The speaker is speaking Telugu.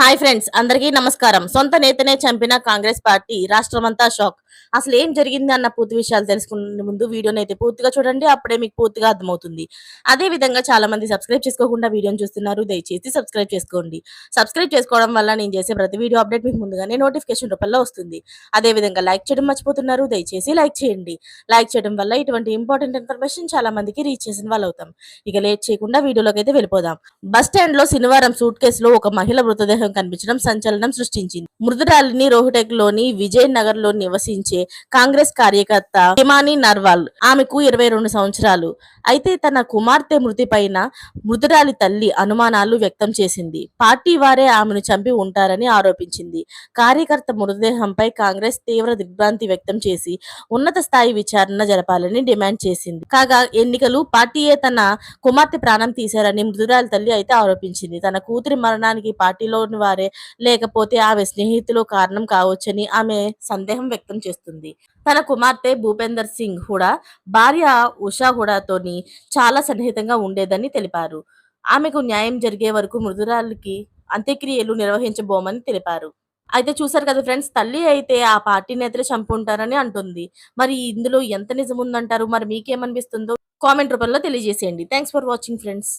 హాయ్ ఫ్రెండ్స్ అందరికీ నమస్కారం. సొంత నేతనే చంపిన కాంగ్రెస్ పార్టీ రాష్ట్రమంతా షాక్. అసలు ఏం జరిగింది అన్న పూర్తి విషయాలు తెలుసుకునే ముందు వీడియోని అయితే పూర్తిగా చూడండి అప్పుడే మీకు పూర్తిగా అర్థమవుతుంది. అదే విధంగా చాలా మంది సబ్స్క్రైబ్ చేసుకోకుండా వీడియోని చూస్తున్నారు దయచేసి సబ్స్క్రైబ్ చేసుకోండి. సబ్స్క్రైబ్ చేసుకోవడం వల్ల నేను చేసే ప్రతి వీడియో అప్డేట్ మీకు ముందుగానే నోటిఫికేషన్ రూపంలో వస్తుంది. అదే విధంగా లైక్ చేయడం మర్చిపోతున్నారు దయచేసి లైక్ చేయండి. లైక్ చేయడం వల్ల ఇటువంటి ఇంపార్టెంట్ ఇన్ఫర్మేషన్ చాలా మందికి రీచ్ చేసిన వాళ్ళు అవుతాం. ఇక లేట్ చేయకుండా వీడియోలోకి అయితే వెళ్ళిపోదాం. బస్ స్టాండ్లో శనివారం సూట్ కేసులో ఒక మహిళ మృతదేహం కనిపించడం సంచలనం సృష్టించింది. మృతురాలిని రోహటెక్లోని విజయ్ నగర్లో నివసించే కాంగ్రెస్ కార్యకర్త హిమాని నర్వాల్ ఆమెకు ఇరవై రెండు సంవత్సరాలు. అయితే తన కుమార్తె మృతి పైన మృతురాలి తల్లి అనుమానాలు వ్యక్తం చేసింది. పార్టీ వారే ఆమెను చంపి ఉంటారని ఆరోపించింది. కార్యకర్త మృతదేహంపై కాంగ్రెస్ తీవ్ర దిగ్భ్రాంతి వ్యక్తం చేసి ఉన్నత స్థాయి విచారణ జరపాలని డిమాండ్ చేసింది. కాగా ఎన్నికలు పార్టీయే తన కుమార్తె ప్రాణం తీశారని మృదురాలి తల్లి అయితే ఆరోపించింది. తన కూతురి మరణానికి పార్టీలోని వారే లేకపోతే ఆమె స్నేహితులు కారణం కావచ్చని ఆమె సందేహం వ్యక్తం చేస్తుంది చేస్తుంది. తన కుమార్తె భూపేందర్ సింగ్ హుడా భార్య ఉషా హుడాతోని చాలా సన్నిహితంగా ఉండేదని తెలిపారు. ఆమెకు న్యాయం జరిగే వరకు మృదురాలకి అంత్యక్రియలు నిర్వహించబోమని తెలిపారు. అయితే చూసారు కదా ఫ్రెండ్స్ తల్లి అయితే ఆ పార్టీ నేతలు చంపుంటారని అంటుంది. మరి ఇందులో ఎంత నిజం ఉందంటారు మరి మీకేమనిపిస్తుందో కామెంట్ రూపంలో తెలియజేసేయండి. Thanks for watching friends.